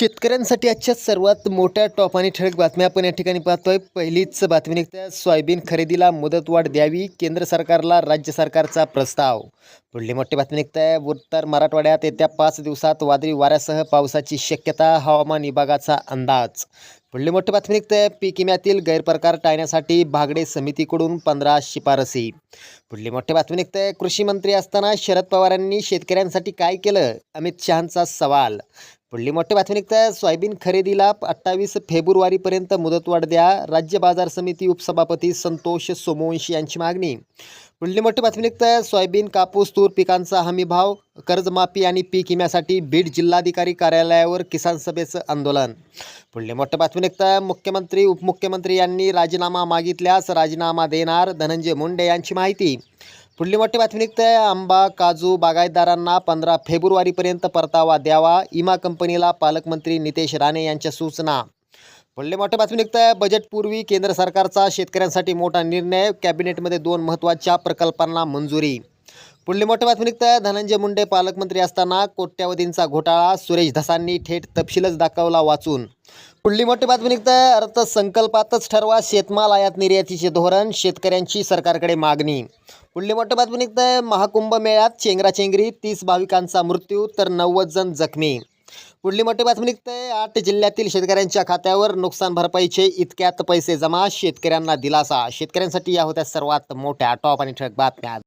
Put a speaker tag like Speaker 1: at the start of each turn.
Speaker 1: शेतकऱ्यांसाठी आजच्या सर्वात मोठ्या टॉप आणि ठळक बातम्या आपण या ठिकाणी पाहतोय. पहिलीच बातमी निघते. सोयाबीन खरेदीला मुदतवाढ द्यावी केंद्र सरकारला राज्य सरकारचा प्रस्ताव. पुढली मोठी बातमी निघते. उत्तर मराठवाड्यात येत्या पाच दिवसात वादळी वाऱ्यासह पावसाची शक्यता हवामान विभागाचा अंदाज. पुढली मोठी बातमी निघते. पीक विम्यातील गैरप्रकार टाळण्यासाठी भागडे समितीकडून पंधरा शिफारसी. पुढली मोठी बातमी निघते. कृषी मंत्री असताना शरद पवारांनी शेतकऱ्यांसाठी काय केलं? अमित शहांचा सवाल. पुढली मोठी बातमी सोयाबीन खरेदीला अठ्ठावीस फेब्रुवारीपर्यंत मुदतवाढ द्या राज्य बाजार समिती उपसभापती संतोष सोमवंशी यांची मागणी. पुढली मोठी बातमी सोयाबीन कापूस तूर पिकांचा हमीभाव कर्जमाफी आणि पीक विम्यासाठी बीड जिल्हाधिकारी कार्यालयावर किसान सभेचं आंदोलन. पुढली मोठी बातमी निघतं. मुख्यमंत्री उपमुख्यमंत्री यांनी राजीनामा मागितल्यास राजीनामा देणार धनंजय मुंडे यांची माहिती. पुढली मोठी बातमी निघते. आंबा काजू बागायतदारांना पंधरा फेब्रुवारीपर्यंत परतावा द्यावा. इमा कंपनीला पालकमंत्री नितेश राणे यांच्या सूचना. पुढली मोठी बातमी निघतं. बजेटपूर्वी केंद्र सरकारचा शेतकऱ्यांसाठी मोठा निर्णय. कॅबिनेटमध्ये दोन महत्त्वाच्या प्रकल्पांना मंजुरी. पुढली मोठी बातमी निघतं. धनंजय मुंडे पालकमंत्री असताना कोट्यावधींचा घोटाळा. सुरेश धसांनी थेट तपशीलच दाखवला वाचून. पुढली मोठी बातमी निघतं. अर्थसंकल्पातच ठरवा शेतमाल आयात निर्यातीचे धोरण शेतकऱ्यांची सरकारकडे मागणी. पुढली मोठी बातमी निघतं. महाकुंभ मेळ्यात चेंगराचेंगरी तीस भाविकांचा मृत्यू तर नव्वद जण जखमी. पुढली मोठी बातमी निघते. आठ जिल्ह्यातील शेतकऱ्यांच्या खात्यावर नुकसान भरपाईचे इतक्यात पैसे जमा शेतकऱ्यांना दिलासा. शेतकऱ्यांसाठी या होत्या सर्वात मोठ्या टॉप आणि ठळक बातम्या.